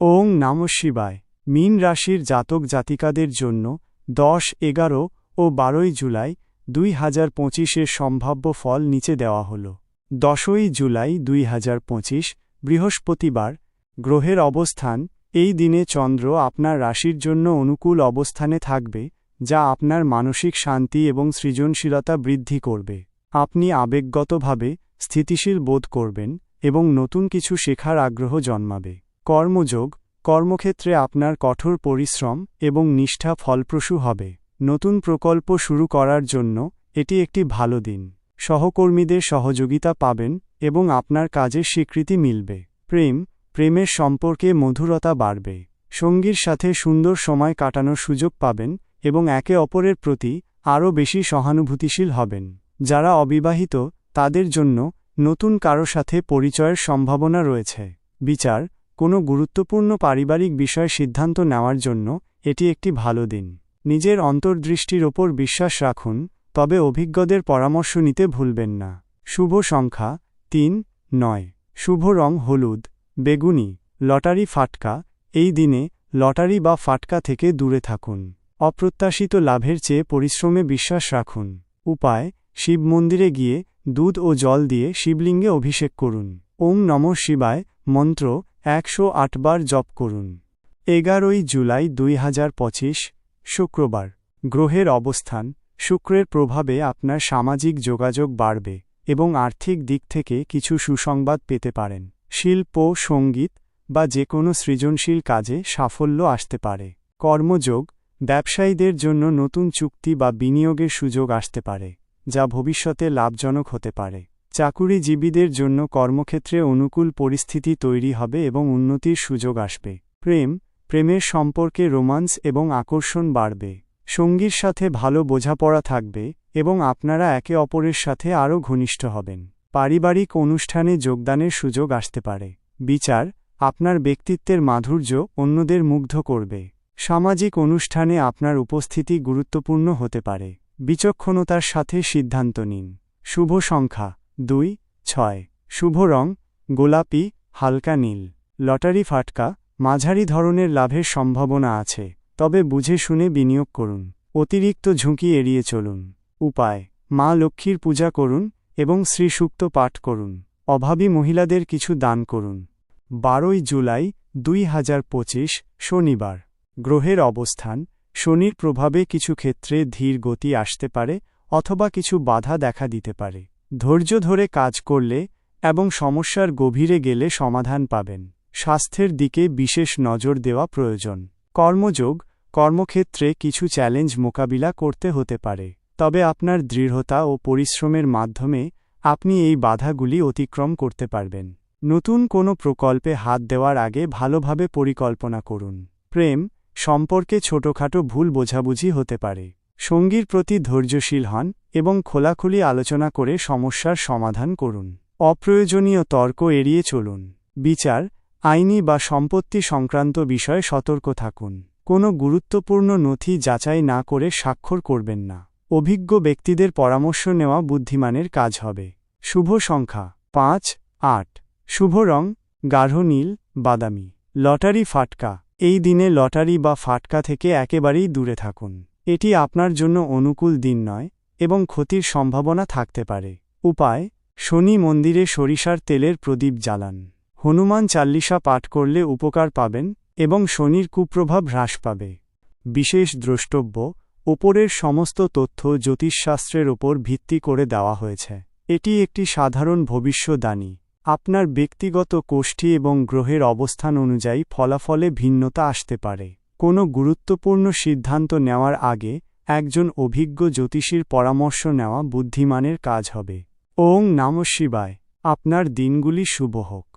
ওং নম শিবায়। মীন রাশির জাতক জাতিকাদের জন্য দশ, এগারো ও বারোই জুলাই দুই হাজার পঁচিশের সম্ভাব্য ফল নিচে দেওয়া হল। দশই জুলাই দুই হাজার পঁচিশ, বৃহস্পতিবার, গ্রহের অবস্থান, এই দিনে চন্দ্র আপনার রাশির জন্য অনুকূল অবস্থানে থাকবে, যা আপনার মানসিক শান্তি এবং সৃজনশীলতা বৃদ্ধি করবে। আপনি আবেগগতভাবে স্থিতিশীল বোধ করবেন এবং নতুন কিছু শেখার আগ্রহ জন্মাবে। কর্মযোগ, কর্মক্ষেত্রে আপনার কঠোর পরিশ্রম এবং নিষ্ঠা ফলপ্রসূ হবে। নতুন প্রকল্প শুরু করার জন্য এটি একটি ভালো দিন। সহকর্মীদের সহযোগিতা পাবেন এবং আপনার কাজের স্বীকৃতি মিলবে। প্রেম, প্রেমের সম্পর্কে মধুরতা বাড়বে। সঙ্গীর সাথে সুন্দর সময় কাটানোর সুযোগ পাবেন এবং একে অপরের প্রতি আরও বেশি সহানুভূতিশীল হবেন। যারা অবিবাহিত, তাদের জন্য নতুন কারও সাথে পরিচয়ের সম্ভাবনা রয়েছে। বিচার কোনো গুরুত্বপূর্ণ পারিবারিক বিষয় সিদ্ধান্ত নেওয়ার জন্য এটি একটি ভালো দিন। নিজের অন্তর্দৃষ্টির ওপর বিশ্বাস রাখুন, তবে অভিজ্ঞদের পরামর্শ নিতে ভুলবেন না। শুভ সংখ্যা, তিন, নয়। শুভ রং হলুদ, বেগুনি, লটারি ফাটকা, এই দিনে লটারি বা ফাটকা থেকে দূরে থাকুন। অপ্রত্যাশিত লাভের চেয়ে পরিশ্রমে বিশ্বাস রাখুন। উপায়, শিব মন্দিরে গিয়ে দুধ ও জল দিয়ে শিবলিঙ্গে অভিষেক করুন। ওম নম শিবায়, মন্ত্র একশো আটবার জপ করুন। এগারোই জুলাই দুই হাজার পঁচিশ, শুক্রবার। গ্রহের অবস্থান, শুক্রের প্রভাবে আপনার সামাজিক যোগাযোগ বাড়বে এবং আর্থিক দিক থেকে কিছু সুসংবাদ পেতে পারেন। শিল্প, সংগীত বা যে কোনো সৃজনশীল কাজে সাফল্য আসতে পারে। কর্মযোগ, ব্যবসায়ীদের জন্য নতুন চুক্তি বা বিনিয়োগের সুযোগ আসতে পারে, যা ভবিষ্যতে লাভজনক হতে পারে। চাকুরিজীবীদের জন্য কর্মক্ষেত্রে অনুকূল পরিস্থিতি তৈরি হবে এবং উন্নতির সুযোগ আসবে। প্রেম, প্রেমের সম্পর্কে রোমান্স এবং আকর্ষণ বাড়বে। সঙ্গীর সাথে ভালো বোঝাপড়া থাকবে এবং আপনারা একে অপরের সাথে আরও ঘনিষ্ঠ হবেন। পারিবারিক অনুষ্ঠানে যোগদানের সুযোগ আসতে পারে। বিচার, আপনার ব্যক্তিত্বের মাধুর্য অন্যদের মুগ্ধ করবে। সামাজিক অনুষ্ঠানে আপনার উপস্থিতি গুরুত্বপূর্ণ হতে পারে। বিচক্ষণতার সাথে সিদ্ধান্ত নিন। শুভ সংখ্যা। দুই, ছয়। শুভ রং, গোলাপি, হালকা নীল। লটারি ফাটকা, মাঝারি ধরনের লাভের সম্ভাবনা আছে, তবে বুঝে শুনে বিনিয়োগ করুন। অতিরিক্ত ঝুঁকি এড়িয়ে চলুন। উপায়, মা লক্ষ্মীর পূজা করুন এবং শ্রীসূক্ত পাঠ করুন। অভাবী মহিলাদের কিছু দান করুন। বারোই জুলাই, দুই হাজার পঁচিশ, শনিবার। গ্রহের অবস্থান, শনির প্রভাবে কিছু ক্ষেত্রে ধীর গতি আসতে পারে অথবা কিছু বাধা দেখা দিতে পারে। ধৈর্য ধরে কাজ করলে এবং সমস্যার গভীরে গেলে সমাধান পাবেন। স্বাস্থ্যের দিকে বিশেষ নজর দেওয়া প্রয়োজন। কর্মযোগ, কর্মক্ষেত্রে কিছু চ্যালেঞ্জ মোকাবিলা করতে হতে পারে। তবে আপনার দৃঢ়তা ও পরিশ্রমের মাধ্যমে আপনি এই বাধাগুলি অতিক্রম করতে পারবেন। নতুন কোনো প্রকল্পে হাত দেওয়ার আগে ভালোভাবে পরিকল্পনা করুন। প্রেম, সম্পর্কে ছোটখাটো ভুল বোঝাবুঝি হতে পারে। সঙ্গীর প্রতি ধৈর্যশীল হন এবং খোলাখুলি আলোচনা করে সমস্যার সমাধান করুন। অপ্রয়োজনীয় তর্ক এড়িয়ে চলুন। বিচার, আইনি বা সম্পত্তি সংক্রান্ত বিষয়ে সতর্ক থাকুন। কোনো গুরুত্বপূর্ণ নথি যাচাই না করে স্বাক্ষর করবেন না। অভিজ্ঞ ব্যক্তিদের পরামর্শ নেওয়া বুদ্ধিমানের কাজ হবে। শুভ সংখ্যা, পাঁচ, আট। শুভ রং, গাঢ় নীল, বাদামি। লটারি ফাটকা, এই দিনে লটারি বা ফাটকা থেকে একেবারেই দূরে থাকুন। এটি আপনার জন্য অনুকূল দিন নয় এবং ক্ষতির সম্ভাবনা থাকতে পারে। উপায়, শনি মন্দিরে সরিষার তেলের প্রদীপ জ্বালান। হনুমান চাল্লিশা পাঠ করলে উপকার পাবেন এবং শনির কুপ্রভাব হ্রাস পাবে। বিশেষ দ্রষ্টব্য, ওপরের সমস্ত তথ্য জ্যোতিষশাস্ত্রের ওপর ভিত্তি করে দেওয়া হয়েছে। এটি একটি সাধারণ ভবিষ্যদানী আপনার ব্যক্তিগত কোষ্ঠী এবং গ্রহের অবস্থান অনুযায়ী ফলাফলে ভিন্নতা আসতে পারে। কোনো গুরুত্বপূর্ণ সিদ্ধান্ত নেওয়ার আগে একজন অভিজ্ঞ জ্যোতিষীর পরামর্শ নেওয়া বুদ্ধিমানের কাজ হবে। ওং নাম শিবায়। আপনার দিনগুলি শুভ হোক।